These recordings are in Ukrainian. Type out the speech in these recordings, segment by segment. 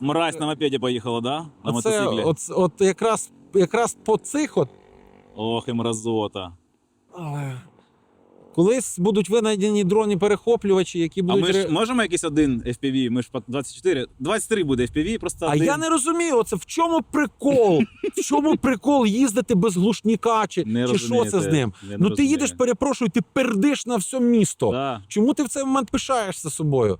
Мразь на мопеді поїхала, да? На Оце, мотоциклі. от, от якраз, якраз по цих от Ох, і мразота. Колись будуть винайдені дрони-перехоплювачі, які А будуть. ми ж можемо якийсь один FPV? Ми ж по 24. 23 буде FPV, просто А один. я не розумію, оце в чому прикол? В чому прикол їздити без глушника чи, Не чи що це з ним? не ну ти розумію. їдеш, перепрошую, ти пердиш на все місто. Да. Чому ти в цей момент пишаєшся собою?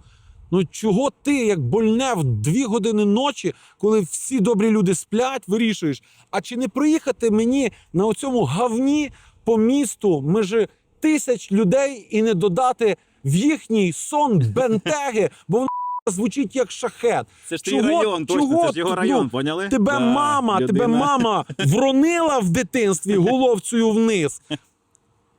Ну чого ти, як больне в дві години ночі, коли всі добрі люди сплять, вирішуєш? А чи не проїхати мені на оцьому гавні по місту межі тисяч людей і не додати в їхній сон бентеги, бо воно звучить як шахет. Це ж твій Чого- район, точно, чого це ж його район, ну, поняли? Тебе Да, мама, тебе мама вронила в дитинстві головцею вниз.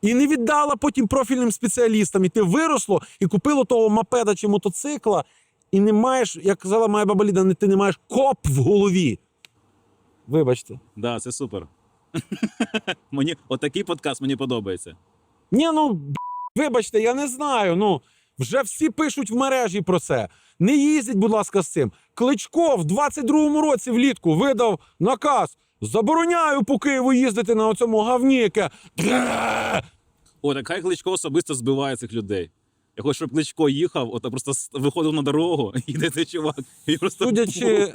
І не віддала потім профільним спеціалістам. І ти виросло і купило того мопеда чи мотоцикла, і не маєш, як казала моя баба Ліда, ти не маєш коп в голові. Вибачте. Да, це супер. мені, отакий подкаст мені подобається. Ні, ну б**, вибачте, я не знаю. Ну вже всі пишуть в мережі про це. Не їздіть, будь ласка, з цим. Кличко в 22-му році влітку видав наказ. Забороняю по Києву їздити на оцьому гавні, яке. О, так хай Кличко особисто збиває цих людей. Я хочу, щоб Кличко їхав, от просто с- виходив на дорогу, і йде цей чувак. І просто Судячи,